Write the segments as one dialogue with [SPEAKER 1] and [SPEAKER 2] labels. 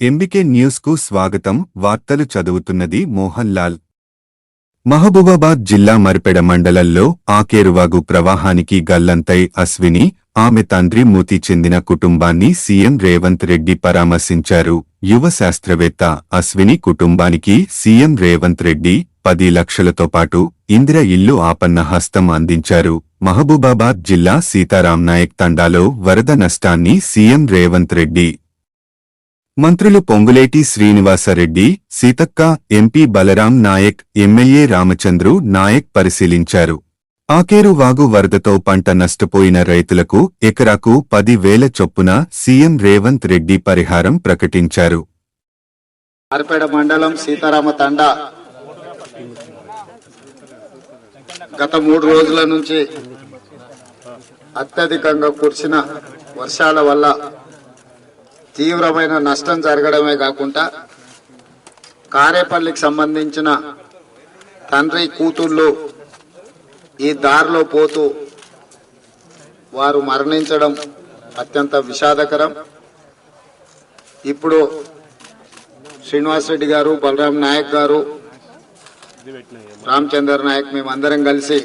[SPEAKER 1] MBK న్యూస్కు స్వాగతం. వార్తలు చదువుతున్నది మోహన్ లాల్ మహబూబాబాద్ జిల్లా మరిపెడ మండలంలో ఆకేరువాగు ప్రవాహానికి గల్లంతై అశ్విని ఆమె తండ్రి మృతి చెందిన కుటుంబాన్ని సీఎం రేవంత్ రెడ్డి పరామర్శించారు. యువ శాస్త్రవేత్త అశ్విని కుటుంబానికి సీఎం రేవంత్ రెడ్డి పది లక్షలతో పాటు ఇందిర ఇల్లు ఆపన్న హస్తం అందించారు. మహబూబాబాద్ జిల్లా సీతారాం నాయక్ తండాలో వరద నష్టాన్ని సీఎం రేవంత్ రెడ్డి మంత్రులు పొంగులేటి శ్రీనివాసరెడ్డి సీతక్క ఎంపీ బలరాం నాయక్ ఎమ్మెల్యే రామచంద్రు నాయక్ పరిశీలించారు. ఆకేరు వాగు వరదతో పంట నష్టపోయిన రైతులకు ఎకరాకు పది వేల చొప్పున సీఎం రేవంత్ రెడ్డి పరిహారం ప్రకటించారు.
[SPEAKER 2] ఆర్పేడ మండలం సీతారామ తండా గత మూడు రోజుల నుంచి అత్యధికంగా కురిసిన వర్షాల వల్ల తీవ్రమైన నష్టం జరగడమే కాకుండా కారేపల్లికి సంబంధించిన తండ్రి కూతుళ్ళు ఈ దారిలో పోతూ వారు మరణించడం అత్యంత విషాదకరం. ఇప్పుడు శ్రీనివాస్ రెడ్డి గారు బలరాం నాయక్ గారు రామచంద్ర నాయక్ మేమందరం కలిసి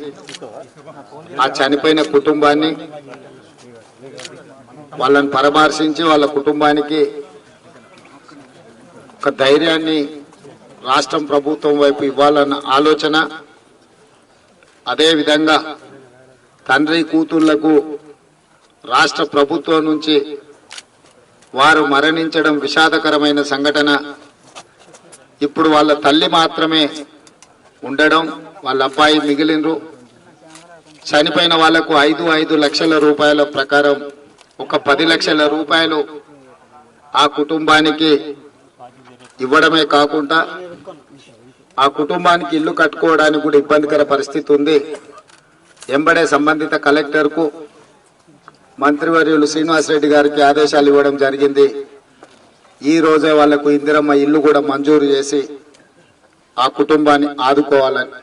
[SPEAKER 2] ఆ చనిపోయిన కుటుంబాన్ని వాళ్ళని పరామర్శించి వాళ్ళ కుటుంబానికి ఒక ధైర్యాన్ని రాష్ట్రం ప్రభుత్వం వైపు ఇవ్వాలన్న ఆలోచన. అదేవిధంగా తండ్రి కూతుళ్ళకు రాష్ట్ర ప్రభుత్వం నుంచి వారు మరణించడం విషాదకరమైన సంఘటన. ఇప్పుడు వాళ్ళ తల్లి మాత్రమే ఉండడం వాళ్ళ అబ్బాయి మిగిలినరు చనిపోయిన వాళ్ళకు ఐదు ఐదు లక్షల రూపాయల ప్రకారం ఒక పది లక్షల రూపాయలు ఆ కుటుంబానికి ఇవ్వడమే కాకుండా ఆ కుటుంబానికి ఇల్లు కట్టుకోవడానికి కూడా ఇబ్బందికర పరిస్థితి ఉంది. ఎంబడే సంబంధిత కలెక్టర్కు మంత్రివర్యులు శ్రీనివాసరెడ్డి గారికి ఆదేశాలు ఇవ్వడం జరిగింది. ఈ రోజే వాళ్ళకు ఇందిరమ్మ ఇల్లు కూడా మంజూరు చేసి ఆ కుటుంబాన్ని ఆదుకోవాలని.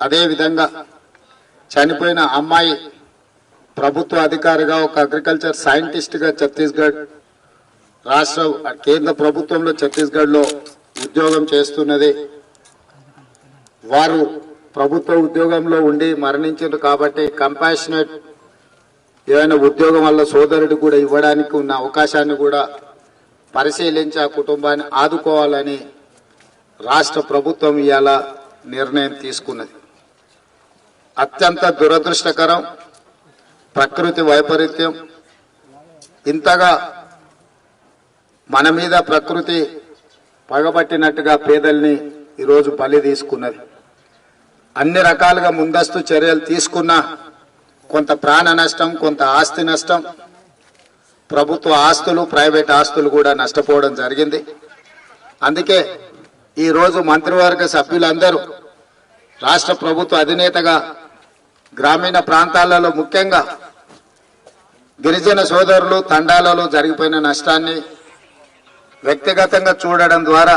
[SPEAKER 2] అదేవిధంగా చనిపోయిన అమ్మాయి ప్రభుత్వ అధికారిగా ఒక అగ్రికల్చర్ సైంటిస్ట్గా ఛత్తీస్గఢ్ రాష్ట్ర కేంద్ర ప్రభుత్వంలో ఛత్తీస్గఢ్లో ఉద్యోగం చేస్తున్నది. వారు ప్రభుత్వ ఉద్యోగంలో ఉండి మరణించారు కాబట్టి కంపాషనేట్ ఏదైనా ఉద్యోగం వల్ల సోదరుడు కూడా ఇవ్వడానికి ఉన్న అవకాశాన్ని కూడా పరిశీలించి ఆ కుటుంబాన్ని ఆదుకోవాలని రాష్ట్ర ప్రభుత్వం ఇవాళ నిర్ణయం తీసుకున్నది. అత్యంత దురదృష్టకరం ప్రకృతి వైపరీత్యం. ఇంతగా మన మీద ప్రకృతి పగబట్టినట్టుగా పేదల్ని ఈరోజు బలి తీసుకున్నది. అన్ని రకాలుగా ముందస్తు చర్యలు తీసుకున్నా కొంత ప్రాణ నష్టం కొంత ఆస్తి నష్టం ప్రభుత్వ ఆస్తులు ప్రైవేట్ ఆస్తులు కూడా నష్టపోవడం జరిగింది. అందుకే ఈరోజు మంత్రివర్గ సభ్యులందరూ రాష్ట్ర ప్రభుత్వ అధినేతగా గ్రామీణ ప్రాంతాలలో ముఖ్యంగా గిరిజన సోదరులు తండాలలో జరిగిపోయిన నష్టాన్ని వ్యక్తిగతంగా చూడడం ద్వారా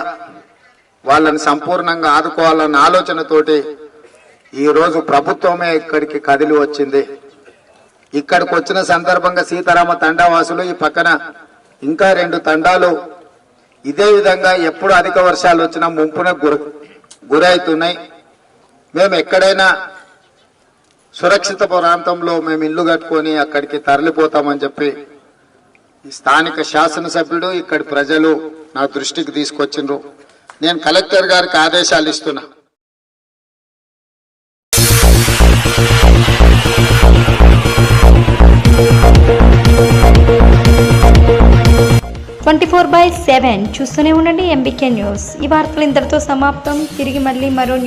[SPEAKER 2] వాళ్ళని సంపూర్ణంగా ఆదుకోవాలన్న ఆలోచనతోటి ఈరోజు ప్రభుత్వమే ఇక్కడికి కదిలి వచ్చింది. ఇక్కడికి వచ్చిన సందర్భంగా సీతారామ తండావాసులు ఈ పక్కన ఇంకా రెండు తండాలు ఇదే విధంగా ఎప్పుడు అధిక వర్షాలు వచ్చినా ముంపున గుర గురవుతున్నాయి మేము ఎక్కడైనా సురక్షిత ప్రాంతంలో మేము ఇల్లు కట్టుకొని అక్కడికి తరలిపోతామని చెప్పి స్థానిక శాసనసభ్యుడు ఇక్కడి ప్రజలు నా దృష్టికి తీసుకొచ్చిండ్రు. నేను కలెక్టర్ గారికి ఆదేశాలు ఇస్తున్నా.
[SPEAKER 3] ట్వంటీ ఫోర్ బై సెవెన్ చూస్తూనే ఉండండి ఎంబీకే న్యూస్. ఈ వార్తలు ఇంతటితో సమాప్తం. తిరిగి మళ్ళీ మరో